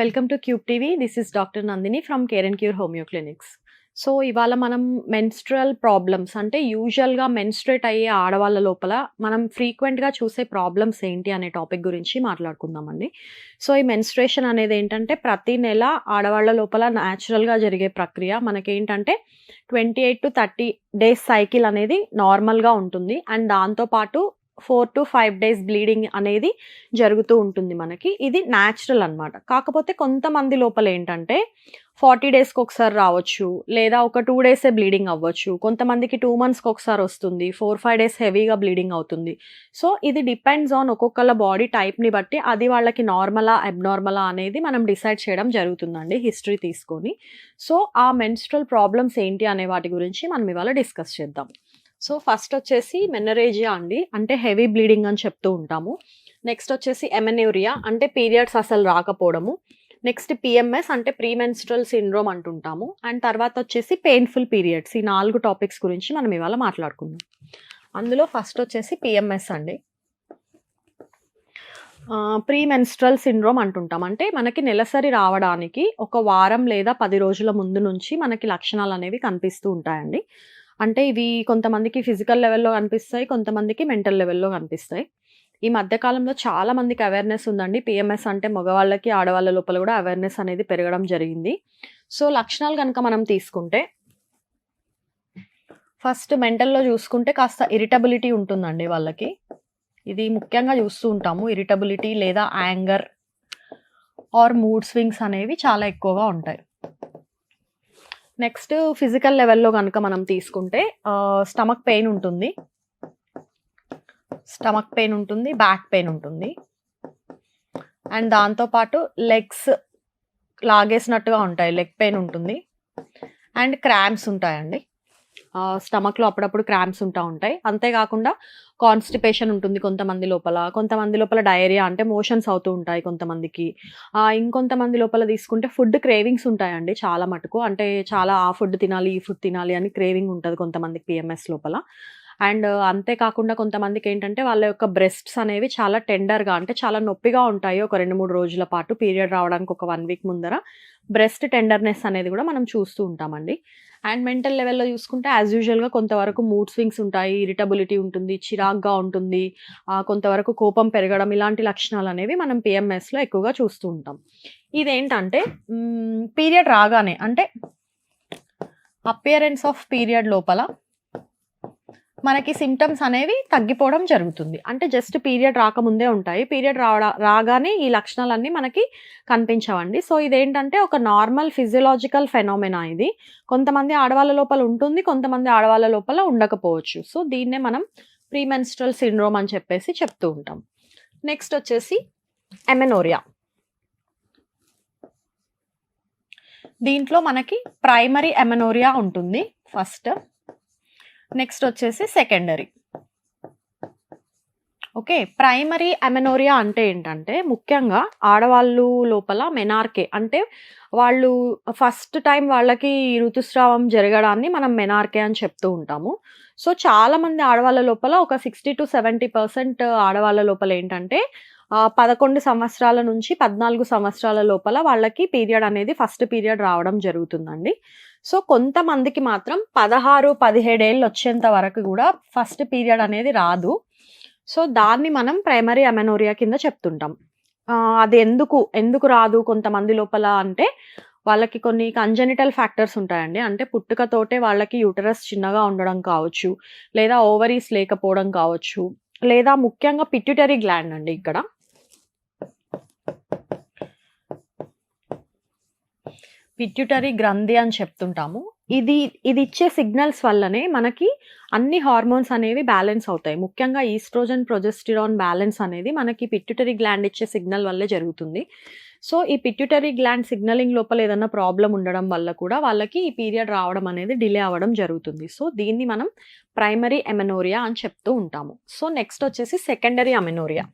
Welcome to cube TV this is doctor Nandini from care and cure homeo clinics so ఇవాళ మనం menstrual problems అంటే యూజువల్గా menstruate అయ్యే ఆడవాళ్ళ లోపల మనం ఫ్రీక్వెంట్గా చూసే ప్రాబ్లమ్స్ ఏంటి అనే టాపిక్ గురించి మాట్లాడుకుందామండి సో ఈ మెన్స్ట్రేషన్ అనేది ఏంటంటే ప్రతి నెల ఆడవాళ్ళ లోపల న్యాచురల్గా జరిగే ప్రక్రియ. మనకేంటంటే twenty eight to thirty days cycle అనేది నార్మల్గా ఉంటుంది. అండ్ దాంతోపాటు four to five days bleeding అనేది జరుగుతూ ఉంటుంది మనకి. ఇది న్యాచురల్ అన్నమాట. కాకపోతే కొంతమంది లోపల ఏంటంటే ఫార్టీ డేస్కి ఒకసారి రావచ్చు లేదా ఒక టూ డేసే బ్లీడింగ్ అవ్వచ్చు. కొంతమందికి టూ మంత్స్కి ఒకసారి వస్తుంది ఫోర్ ఫైవ్ డేస్ హెవీగా బ్లీడింగ్ అవుతుంది. సో ఇది డిపెండ్స్ ఆన్ ఒక్కొక్కళ్ళ బాడీ టైప్ని బట్టి అది వాళ్ళకి నార్మలా అబ్నార్మలా అనేది మనం డిసైడ్ చేయడం జరుగుతుందండి హిస్టరీ తీసుకొని. సో ఆ మెన్స్ట్రల్ ప్రాబ్లమ్స్ ఏంటి అనే వాటి గురించి మనం ఇవాళ డిస్కస్ చేద్దాం. సో ఫస్ట్ వచ్చేసి మెనరేజియా అండి. అంటే హెవీ బ్లీడింగ్ అని చెప్తూ ఉంటాము. నెక్స్ట్ వచ్చేసి ఎమెనూరియా అంటే పీరియడ్స్ అసలు రాకపోవడము. నెక్స్ట్ పిఎంఎస్ అంటే ప్రీమెన్స్ట్రల్ సిండ్రోమ్ అంటుంటాము. అండ్ తర్వాత వచ్చేసి పెయిన్ఫుల్ పీరియడ్స్. ఈ నాలుగు టాపిక్స్ గురించి మనం ఇవాళ మాట్లాడుకుందాం. అందులో ఫస్ట్ వచ్చేసి పిఎంఎస్ అండి. ప్రీమెన్స్ట్రల్ సిండ్రోమ్ అంటుంటాం. అంటే మనకి నెలసరి రావడానికి ఒక వారం లేదా పది రోజుల ముందు నుంచి మనకి లక్షణాలు అనేవి కనిపిస్తూ ఉంటాయండి. అంటే ఇవి కొంతమందికి ఫిజికల్ లెవెల్లో కనిపిస్తాయి కొంతమందికి మెంటల్ లెవెల్లో కనిపిస్తాయి. ఈ మధ్యకాలంలో చాలా మందికి అవేర్నెస్ ఉందండి. పిఎంఎస్ అంటే మగవాళ్ళకి ఆడవాళ్ళ లోపల కూడా అవేర్నెస్ అనేది పెరగడం జరిగింది. సో లక్షణాలు కనుక మనం తీసుకుంటే ఫస్ట్ మెంటల్లో చూసుకుంటే కాస్త ఇరిటబిలిటీ ఉంటుందండి వాళ్ళకి. ఇది ముఖ్యంగా చూస్తూ ఉంటాము. ఇరిటబిలిటీ లేదా యాంగర్ ఆర్ మూడ్ స్వింగ్స్ అనేవి చాలా ఎక్కువగా ఉంటాయి. నెక్స్ట్ ఫిజికల్ లెవెల్లో కనుక మనం తీసుకుంటే స్టమక్ పెయిన్ ఉంటుంది. స్టమక్ పెయిన్ ఉంటుంది బ్యాక్ పెయిన్ ఉంటుంది. అండ్ దాంతోపాటు లెగ్స్ లాగేసినట్టుగా ఉంటాయి లెగ్ పెయిన్ ఉంటుంది. అండ్ క్రామ్స్ ఉంటాయండి. స్టమక్లో అప్పుడప్పుడు క్రాంప్స్ ఉంటా ఉంటాయి. అంతేకాకుండా కాన్స్టిపేషన్ ఉంటుంది కొంతమంది లోపల. కొంతమంది లోపల డయేరియా అంటే మోషన్స్ అవుతూ ఉంటాయి కొంతమందికి. ఇంకొంతమంది లోపల తీసుకుంటే ఫుడ్ క్రేవింగ్స్ ఉంటాయండి చాలా మటుకు. అంటే చాలా ఆ ఫుడ్ తినాలి ఈ ఫుడ్ తినాలి అని క్రేవింగ్ ఉంటుంది కొంతమందికి పిఎంఎస్ లోపల. అండ్ అంతేకాకుండా కొంతమందికి ఏంటంటే వాళ్ళ యొక్క బ్రెస్ట్స్ అనేవి చాలా టెండర్గా అంటే చాలా నొప్పిగా ఉంటాయి ఒక రెండు మూడు రోజుల పాటు పీరియడ్ రావడానికి ఒక వన్ వీక్ ముందర. బ్రెస్ట్ టెండర్నెస్ అనేది కూడా మనం చూస్తూ ఉంటామండి. అండ్ మెంటల్ లెవెల్లో చూసుకుంటే యాజ్ యూజువల్గా కొంతవరకు మూడ్ స్వింగ్స్ ఉంటాయి ఇరిటబిలిటీ ఉంటుంది చిరాగ్గా ఉంటుంది కొంతవరకు కోపం పెరగడం ఇలాంటి లక్షణాలు అనేవి మనం పిఎంఎస్లో ఎక్కువగా చూస్తూ ఉంటాం. ఇదేంటంటే పీరియడ్ రాగానే అంటే అపియరెన్స్ ఆఫ్ పీరియడ్ లోపల మనకి సిమ్టమ్స్ అనేవి తగ్గిపోవడం జరుగుతుంది. అంటే జస్ట్ పీరియడ్ రాకముందే ఉంటాయి. పీరియడ్ రావడా రాగానే ఈ లక్షణాలన్నీ మనకి కనిపించవండి. సో ఇదేంటంటే ఒక నార్మల్ ఫిజియలాజికల్ ఫెనోమెనా ఇది. కొంతమంది ఆడవాళ్ళ లోపల ఉంటుంది కొంతమంది ఆడవాళ్ళ లోపల ఉండకపోవచ్చు. సో దీన్నే మనం ప్రీమెన్స్ట్రల్ సిండ్రోమ్ అని చెప్పేసి చెప్తూ ఉంటాం. నెక్స్ట్ వచ్చేసి ఎమెనోరియా దీంట్లో మనకి ప్రైమరీ ఎమెనోరియా ఉంటుంది. ఫస్ట్ నెక్స్ట్ వచ్చేసి సెకండరీ ఓకే ప్రైమరీ అమెనోరియా అంటే ఏంటంటే ముఖ్యంగా ఆడవాళ్ళు లోపల మెనార్కే అంటే వాళ్ళు ఫస్ట్ టైం వాళ్ళకి ఋతుస్రావం జరగడాన్ని మనం మెనార్కే అని చెప్తూ ఉంటాము. సో చాలా మంది ఆడవాళ్ళ లోపల ఒక సిక్స్టీ టు సెవెంటీ పర్సెంట్ ఆడవాళ్ళ లోపల ఏంటంటే పదకొండు సంవత్సరాల నుంచి పద్నాలుగు సంవత్సరాల లోపల వాళ్ళకి పీరియడ్ అనేది ఫస్ట్ పీరియడ్ రావడం జరుగుతుందండి. సో కొంతమందికి మాత్రం పదహారు పదిహేడేళ్ళు వచ్చేంత వరకు కూడా ఫస్ట్ పీరియడ్ అనేది రాదు. సో దాన్ని మనం ప్రైమరీ అమెనోరియా కింద చెప్తుంటాం. అది ఎందుకు ఎందుకు రాదు కొంతమంది లోపల అంటే వాళ్ళకి కొన్ని కంజెనిటల్ ఫ్యాక్టర్స్ ఉంటాయండి. అంటే పుట్టుకతోటే వాళ్ళకి యూటరస్ చిన్నగా ఉండడం కావచ్చు లేదా ఓవరీస్ లేకపోవడం కావచ్చు లేదా ముఖ్యంగా పిట్యుటరీ గ్లాండ్ అండి ఇక్కడ. పిట్యూటరీ గ్రంథి అని చెప్తుంటాము. ఇది ఇది ఇచ్చే సిగ్నల్స్ వల్లనే మనకి అన్ని హార్మోన్స్ అనేవి బ్యాలెన్స్ అవుతాయి. ముఖ్యంగా ఈస్ట్రోజన్ ప్రొజెస్టిరాన్ బ్యాలెన్స్ అనేది మనకి పిట్యూటరీ గ్లాండ్ ఇచ్చే సిగ్నల్ వల్లే జరుగుతుంది. సో ఈ పిట్యూటరీ గ్లాండ్ సిగ్నలింగ్ లోపల ఏదైనా ప్రాబ్లం ఉండడం వల్ల కూడా వాళ్ళకి ఈ పీరియడ్ రావడం అనేది డిలే అవ్వడం జరుగుతుంది. సో దీన్ని మనం ప్రైమరీ ఎమెనోరియా అని చెప్తూ ఉంటాము. సో నెక్స్ట్ వచ్చేసి సెకండరీ అమెనోరియా.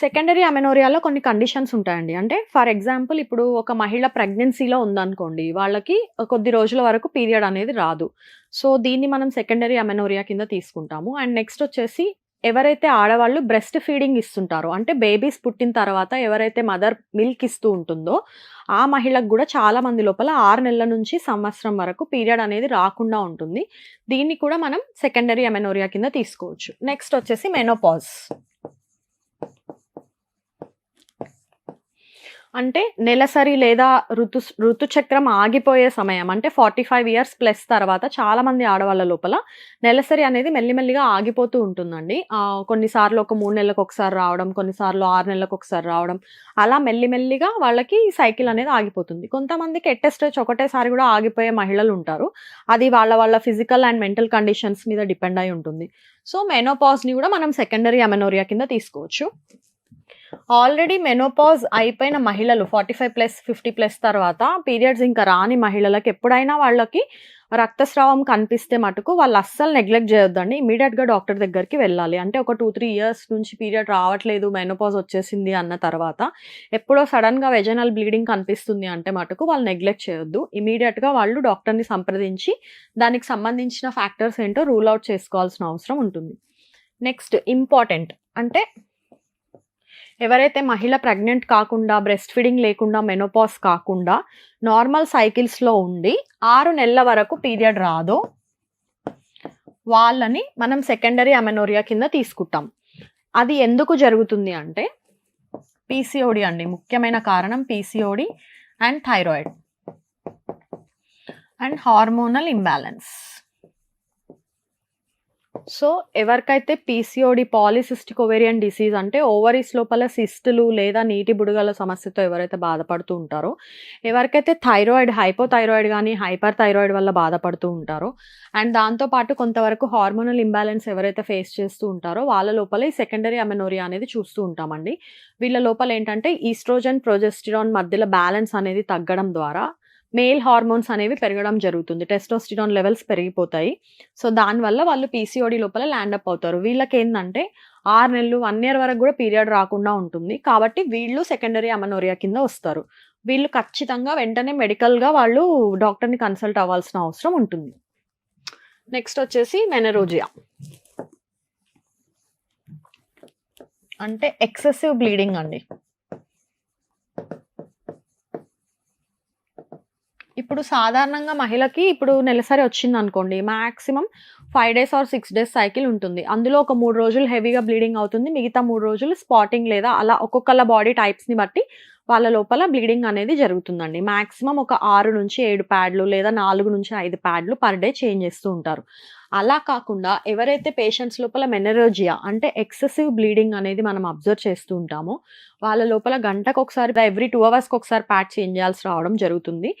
సెకండరీ అమెనోరియాలో కొన్ని కండిషన్స్ ఉంటాయండి. అంటే ఫర్ ఎగ్జాంపుల్ ఇప్పుడు ఒక మహిళ ప్రెగ్నెన్సీలో ఉందనుకోండి వాళ్ళకి కొద్ది రోజుల వరకు పీరియడ్ అనేది రాదు. సో దీన్ని మనం సెకండరీ అమెనోరియా కింద తీసుకుంటాము. అండ్ నెక్స్ట్ వచ్చేసి ఎవరైతే ఆడవాళ్ళు బ్రెస్ట్ ఫీడింగ్ ఇస్తుంటారో అంటే బేబీస్ పుట్టిన తర్వాత ఎవరైతే మదర్ మిల్క్ ఇస్తూ ఉంటుందో ఆ మహిళకు కూడా చాలా మంది లోపల ఆరు నెలల నుంచి సంవత్సరం వరకు పీరియడ్ అనేది రాకుండా ఉంటుంది. దీన్ని కూడా మనం సెకండరీ అమెనోరియా కింద తీసుకోవచ్చు. నెక్స్ట్ వచ్చేసి మెనోపాజ్ అంటే నెలసరి లేదా ఋతు ఋతుచక్రం ఆగిపోయే సమయం అంటే ఫార్టీ ఫైవ్ ఇయర్స్ ప్లస్ తర్వాత చాలా మంది ఆడవాళ్ళ లోపల నెలసరి అనేది మెల్లిమెల్లిగా ఆగిపోతూ ఉంటుందండి. కొన్నిసార్లు ఒక మూడు నెలలకు ఒకసారి రావడం కొన్నిసార్లు ఆరు నెలలకు ఒకసారి రావడం అలా మెల్లిమెల్లిగా వాళ్ళకి సైకిల్ అనేది ఆగిపోతుంది. కొంతమందికి ఎట్టెస్టేజ్ ఒకటేసారి కూడా ఆగిపోయే మహిళలు ఉంటారు. అది వాళ్ళ వాళ్ళ ఫిజికల్ అండ్ మెంటల్ కండిషన్స్ మీద డిపెండ్ అయి ఉంటుంది. సో మెనోపాజ్ని కూడా మనం సెకండరీ అమెనోరియా కింద తీసుకోవచ్చు. ఆల్రెడీ మెనోపాజ్ అయిపోయిన మహిళలు forty five plus fifty plus తర్వాత పీరియడ్స్ ఇంకా రాని మహిళలకు ఎప్పుడైనా వాళ్ళకి రక్తస్రావం కనిపిస్తే మటుకు వాళ్ళు అస్సలు నెగ్లెక్ట్ చేయొద్దండి. ఇమీడియట్గా డాక్టర్ దగ్గరికి వెళ్ళాలి. అంటే ఒక టూ త్రీ ఇయర్స్ నుంచి పీరియడ్ రావట్లేదు మెనోపాజ్ వచ్చేసింది అన్న తర్వాత ఎప్పుడో సడన్గా వెజనల్ బ్లీడింగ్ కనిపిస్తుంది అంటే మటుకు వాళ్ళు నెగ్లెక్ట్ చేయొద్దు. ఇమీడియట్గా వాళ్ళు డాక్టర్ని సంప్రదించి దానికి సంబంధించిన ఫ్యాక్టర్స్ ఏంటో రూల్ అవుట్ చేసుకోవాల్సిన అవసరం ఉంటుంది. Next important. అంటే ఎవరైతే మహిళ ప్రెగ్నెంట్ కాకుండా బ్రెస్ట్ ఫీడింగ్ లేకుండా మెనోపాస్ కాకుండా నార్మల్ సైకిల్స్లో ఉండి ఆరు నెలల వరకు పీరియడ్ రాదో వాళ్ళని మనం సెకండరీ అమెనోరియా కింద తీసుకుంటాం. అది ఎందుకు జరుగుతుంది అంటే పీసీఓడి అండి. ముఖ్యమైన కారణం PCOD and thyroid and hormonal imbalance. So ఎవరికైతే పీసీఓడి పాలిసిస్టిక్ ఓవేరియన్ డిసీజ్ అంటే ఓవరీస్ లోపల సిస్టులు లేదా నీటి బుడగల సమస్యతో ఎవరైతే బాధపడుతూ ఉంటారో ఎవరికైతే థైరాయిడ్ హైపోథైరాయిడ్ కానీ హైపర్ థైరాయిడ్ వల్ల బాధపడుతూ ఉంటారో అండ్ దాంతోపాటు కొంతవరకు హార్మోనల్ ఇంబ్యాలెన్స్ ఎవరైతే ఫేస్ చేస్తూ ఉంటారో వాళ్ళ లోపల ఈ సెకండరీ అమెనోరియా అనేది చూస్తూ ఉంటామండి. వీళ్ళ లోపల ఏంటంటే ఈస్ట్రోజన్ ప్రొజెస్టిరాన్ మధ్యలో బ్యాలెన్స్ అనేది తగ్గడం ద్వారా మేల్ హార్మోన్స్ అనేవి పెరగడం జరుగుతుంది. టెస్టోస్టిరాన్ లెవెల్స్ పెరిగిపోతాయి. సో దానివల్ల వాళ్ళు పీసీఓడి లోపల ల్యాండ్ అప్ అవుతారు. వీళ్ళకి ఏంటంటే ఆరు నెలలు వన్ ఇయర్ వరకు కూడా పీరియడ్ రాకుండా ఉంటుంది. కాబట్టి వీళ్ళు సెకండరీ అమనోరియా కింద వస్తారు. వీళ్ళు ఖచ్చితంగా వెంటనే మెడికల్గా వాళ్ళు డాక్టర్ని కన్సల్ట్ అవ్వాల్సిన అవసరం ఉంటుంది. నెక్స్ట్ వచ్చేసి మెనరోజియా. అంటే ఎక్సెసివ్ బ్లీడింగ్ అండి. ఇప్పుడు సాధారణంగా మహిళకి ఇప్పుడు నెలసరి వచ్చింది అనుకోండి maximum five days or six days cycle ఉంటుంది. అందులో ఒక మూడు రోజులు హెవీగా బ్లీడింగ్ అవుతుంది. మిగతా మూడు రోజులు స్పాటింగ్ లేదా అలా ఒక్కొక్కళ్ళ బాడీ టైప్స్ని బట్టి వాళ్ళ లోపల బ్లీడింగ్ అనేది జరుగుతుందండి. మ్యాక్సిమం ఒక ఆరు నుంచి ఏడు ప్యాడ్లు లేదా నాలుగు నుంచి ఐదు ప్యాడ్లు పర్ డే చేంజ్ చేస్తూ ఉంటారు. అలా కాకుండా ఎవరైతే పేషెంట్స్ లోపల మెనరోజియా అంటే ఎక్సెసివ్ బ్లీడింగ్ అనేది మనం అబ్జర్వ్ చేస్తూ ఉంటామో వాళ్ళ లోపల గంటకు ఒకసారి ఎవ్రీ టూ అవర్స్కి ఒకసారి ప్యాడ్ చేంజ్ చేయాల్సి రావడం జరుగుతుంది.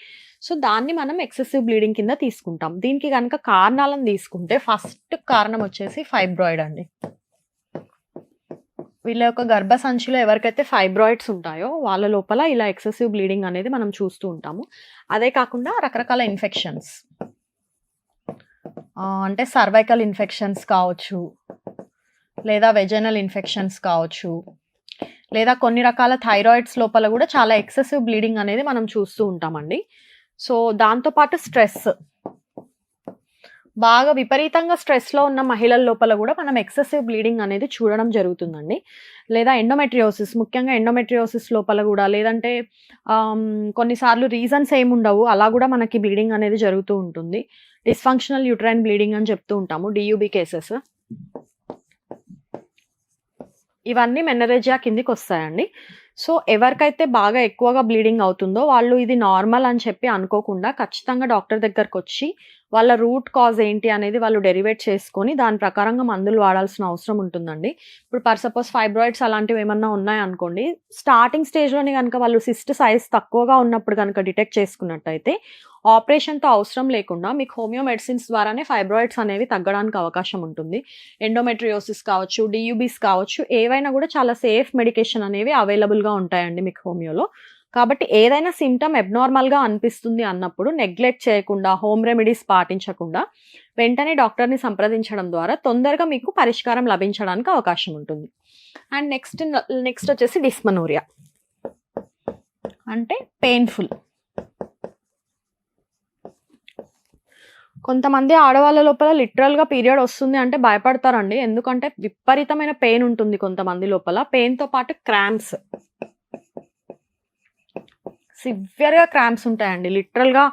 సో దాన్ని మనం ఎక్సెసివ్ బ్లీడింగ్ కింద తీసుకుంటాం. దీనికి కనుక కారణాలను తీసుకుంటే ఫస్ట్ కారణం వచ్చేసి ఫైబ్రాయిడ్ అండి. వీళ్ళ యొక్క గర్భసంచిలో ఎవరికైతే ఫైబ్రాయిడ్స్ ఉంటాయో వాళ్ళ లోపల ఇలా ఎక్సెసివ్ బ్లీడింగ్ అనేది మనం చూస్తూ ఉంటాము. అదే కాకుండా రకరకాల ఇన్ఫెక్షన్స్ అంటే సర్వైకల్ ఇన్ఫెక్షన్స్ కావచ్చు లేదా వెజనల్ ఇన్ఫెక్షన్స్ కావచ్చు లేదా కొన్ని రకాల థైరాయిడ్స్ లోపల కూడా చాలా ఎక్సెసివ్ బ్లీడింగ్ అనేది మనం చూస్తూ ఉంటామండి. సో దాంతోపాటు స్ట్రెస్ బాగా విపరీతంగా స్ట్రెస్లో ఉన్న మహిళల లోపల కూడా మనం ఎక్సెసివ్ బ్లీడింగ్ అనేది చూడడం జరుగుతుందండి. లేదా ఎండోమెట్రియోసిస్ ముఖ్యంగా ఎండోమెట్రియోసిస్ లోపల కూడా లేదంటే కొన్నిసార్లు రీజన్స్ ఏముండవు. అలా కూడా మనకి బ్లీడింగ్ అనేది జరుగుతూ ఉంటుంది. డిస్ఫంక్షనల్ యూట్రైన్ బ్లీడింగ్ అని చెప్తూ ఉంటాము. డియూబీ కేసెస్ ఇవన్నీ మెనరేజియా కిందికి వస్తాయండి. సో ఎవరికైతే బాగా ఎక్కువగా బ్లీడింగ్ అవుతుందో వాళ్ళు ఇది నార్మల్ అని చెప్పి అనుకోకుండా ఖచ్చితంగా డాక్టర్ దగ్గరకు వచ్చి వాళ్ళ రూట్ కాజ్ ఏంటి అనేది వాళ్ళు డెరివేట్ చేసుకొని దాని ప్రకారంగా మందులు వాడాల్సిన అవసరం ఉంటుందండి. ఇప్పుడు పర్ సపోజ్ ఫైబ్రాయిడ్స్ అలాంటివి ఏమన్నా ఉన్నాయనుకోండి స్టార్టింగ్ స్టేజ్లోనే కనుక వాళ్ళు సిస్ట్ సైజ్ తక్కువగా ఉన్నప్పుడు కనుక డిటెక్ట్ చేసుకున్నట్టయితే ఆపరేషన్తో అవసరం లేకుండా మీకు హోమియో మెడిసిన్స్ ద్వారానే ఫైబ్రాయిడ్స్ అనేవి తగ్గడానికి అవకాశం ఉంటుంది. ఎండోమెట్రియోసిస్ కావచ్చు డియూబీస్ కావచ్చు ఏవైనా కూడా చాలా సేఫ్ మెడికేషన్ అనేవి అవైలబుల్గా ఉంటాయండి మీకు హోమియోలో. కాబట్టి ఏదైనా సిమ్టమ్ ఎబ్నార్మల్గా అనిపిస్తుంది అన్నప్పుడు నెగ్లెక్ట్ చేయకుండా హోమ్ రెమెడీస్ పాటించకుండా వెంటనే డాక్టర్ని సంప్రదించడం ద్వారా తొందరగా మీకు పరిష్కారం లభించడానికి అవకాశం ఉంటుంది. అండ్ నెక్స్ట్ నెక్స్ట్ వచ్చేసి డిస్మనోరియా. అంటే పెయిన్ఫుల్. కొంతమంది ఆడవాళ్ళ లోపల లిటరల్‌గా పీరియడ్ వస్తుంది అంటే భయపడతారండి. ఎందుకంటే విపరీతమైన పెయిన్ ఉంటుంది కొంతమంది లోపల. పెయిన్‌తో పాటు క్రాంప్స్. సివియర్‌గా క్రాంప్స్ ఉంటాయండి. లిటరల్‌గా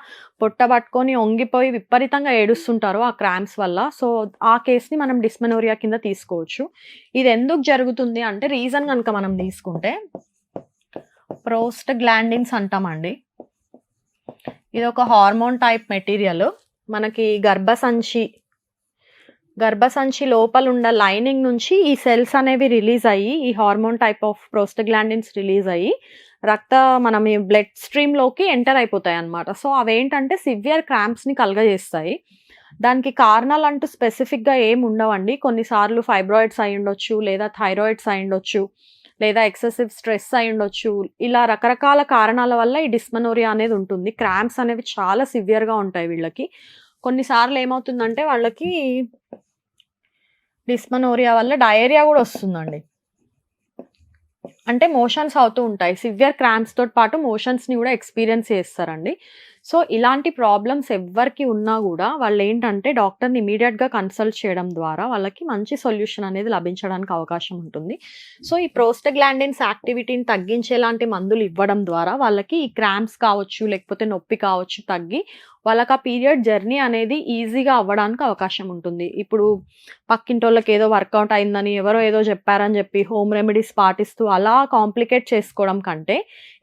పొట్ట పట్టుకొని ఒంగిపోయి విపరీతంగా ఏడుస్తుంటారు ఆ క్రాంప్స్ వల్ల. సో, ఆ కేస్‌ని మనం డిస్మెనోరియా కింద తీసుకోవచ్చు. ఇది ఎందుకు జరుగుతుంది అంటే రీజన్ కనుక మనం తీసుకుంటే ప్రోస్ట్ గ్లాండిన్స్ అంటామండి. ఒక హార్మోన్ టైప్ మెటీరియల్. మనకి గర్భసంచి గర్భసంచి లోపలున్న లైనింగ్ నుంచి ఈ సెల్స్ అనేవి రిలీజ్ అయ్యి, ఈ hormone type of prostaglandins release అయ్యి, రక్త మనం ఈ బ్లడ్ స్ట్రీమ్‌లోకి ఎంటర్ అయిపోతాయి అనమాట సో, అవేంటంటే సివియర్ క్రాంప్స్‌ని కలుగజేస్తాయి. దానికి కారణాలు అంటూ స్పెసిఫిక్‌గా ఏమి ఉండవండి. కొన్నిసార్లు ఫైబ్రాయిడ్స్ అయ్యుండొచ్చు, లేదా థైరాయిడ్స్ అయ్యుండొచ్చు, లేదా ఎక్సెసివ్ స్ట్రెస్ అయ్యుండొచ్చు. ఇలా రకరకాల కారణాల వల్ల ఈ డిస్మనోరియా అనేది ఉంటుంది. క్రాంప్స్ అనేవి చాలా సివియర్‌గా ఉంటాయి వీళ్ళకి. కొన్నిసార్లు ఏమవుతుందంటే వాళ్ళకి డిస్మనోరియా వల్ల డయేరియా కూడా వస్తుందండి. అంటే మోషన్స్ అవుతూ ఉంటాయి. సివియర్ క్రాంప్స్‌తోటి పాటు మోషన్స్‌ని కూడా ఎక్స్‌పీరియన్స్ చేస్తారండి. సో, ఇలాంటి ప్రాబ్లమ్స్ ఎవ్వరికి ఉన్నా కూడా వాళ్ళు ఏంటంటే డాక్టర్‌ని ఇమీడియట్గా కన్సల్ట్ చేయడం ద్వారా వాళ్ళకి మంచి సొల్యూషన్ అనేది లభించడానికి అవకాశం ఉంటుంది. సో, ఈ ప్రోస్టగ్లాండిన్స్ యాక్టివిటీని తగ్గించేలాంటి మందులు ఇవ్వడం ద్వారా వాళ్ళకి ఈ క్రాంప్స్ కావచ్చు, లేకపోతే నొప్పి కావచ్చు తగ్గి వాళ్ళకి ఆ పీరియడ్ జర్నీ అనేది ఈజీగా అవ్వడానికి అవకాశం ఉంటుంది. ఇప్పుడు పక్కింటోళ్ళకి ఏదో వర్కౌట్ అయిందని, ఎవరో ఏదో చెప్పారని చెప్పి హోమ్ రెమెడీస్ పాటిస్తూ అలా కాంప్లికేట్ చేసుకోవడం కంటే,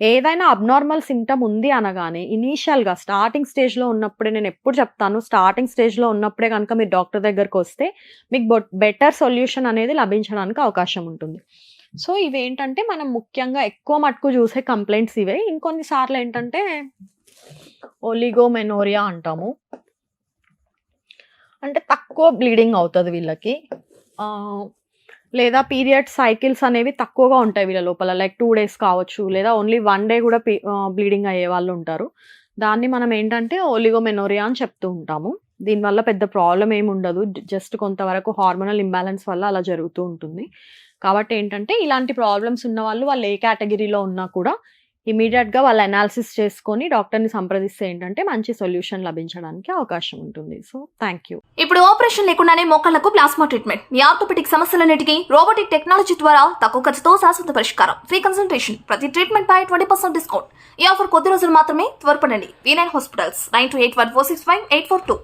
ఏదైనా అబ్నార్మల్ సింటమ్ ఉంది అనగానే ఇనీషియల్‌గా స్టార్టింగ్ స్టేజ్‌లో ఉన్నప్పుడే నేను ఎప్పుడు చెప్తాను స్టార్టింగ్ స్టేజ్‌లో ఉన్నప్పుడే కనుక మీరు డాక్టర్ దగ్గరకొస్తే మీకు బెటర్ సొల్యూషన్ అనేది లభించడానికి అవకాశం ఉంటుంది. సో, ఇవేంటంటే మనం ముఖ్యంగా ఎక్కువ మట్టుకు చూసే కంప్లైంట్స్ ఇవే. ఇంకొన్ని సార్లు ఏంటంటే ఒలిగోమెనోరియా అంటాము. అంటే తక్కువ బ్లీడింగ్ అవుతుంది వీళ్ళకి. లేదా పీరియడ్ సైకిల్స్ అనేవి తక్కువగా ఉంటాయి వీళ్ళ లోపల. లైక్ టూ డేస్ కావచ్చు, లేదా ఓన్లీ వన్ డే కూడా బ్లీడింగ్ అయ్యే వాళ్ళు ఉంటారు. దాన్ని మనం ఏంటంటే ఓలిగోమెనోరియా అని చెప్తూ ఉంటాము. దీనివల్ల పెద్ద ప్రాబ్లం ఏమి ఉండదు. జస్ట్ కొంతవరకు హార్మోనల్ ఇంబ్యాలెన్స్ వల్ల అలా జరుగుతూ ఉంటుంది. కాబట్టి ఏంటంటే ఇలాంటి ప్రాబ్లమ్స్ ఉన్నవాళ్ళు వాళ్ళు ఏ కేటగిరీలో ఉన్నా కూడా ఇమీడియట్గా వాళ్ళు అనాలిసిస్ చేసుకొని డాక్టర్‌ని సంప్రదిస్తే ఏంటంటే మంచి సొల్యూషన్ లభించడానికి అవకాశం ఉంటుంది. So, thank you. ఇప్పుడు ఆపరేషన్ లేకుండానే మోకాళ్ళకు ప్లాస్మా ట్రీట్మెంట్. మీ ఆర్థోపెటిక్ సమస్యలన్నిటికీ రోబోటిక్ టెక్నాలజీ ద్వారా తక్కువ ఖర్చుతో శాశ్వత పరిష్కారం. Free consultation. ప్రతి ట్రీట్మెంట్ పై ట్వంటీ పర్సెంట్ డిస్కౌంట్. ఈ ఆఫర్ కొద్ది రోజులు మాత్రమే త్వరపడండి. V nine hospitals nine two eight one four six five eight four two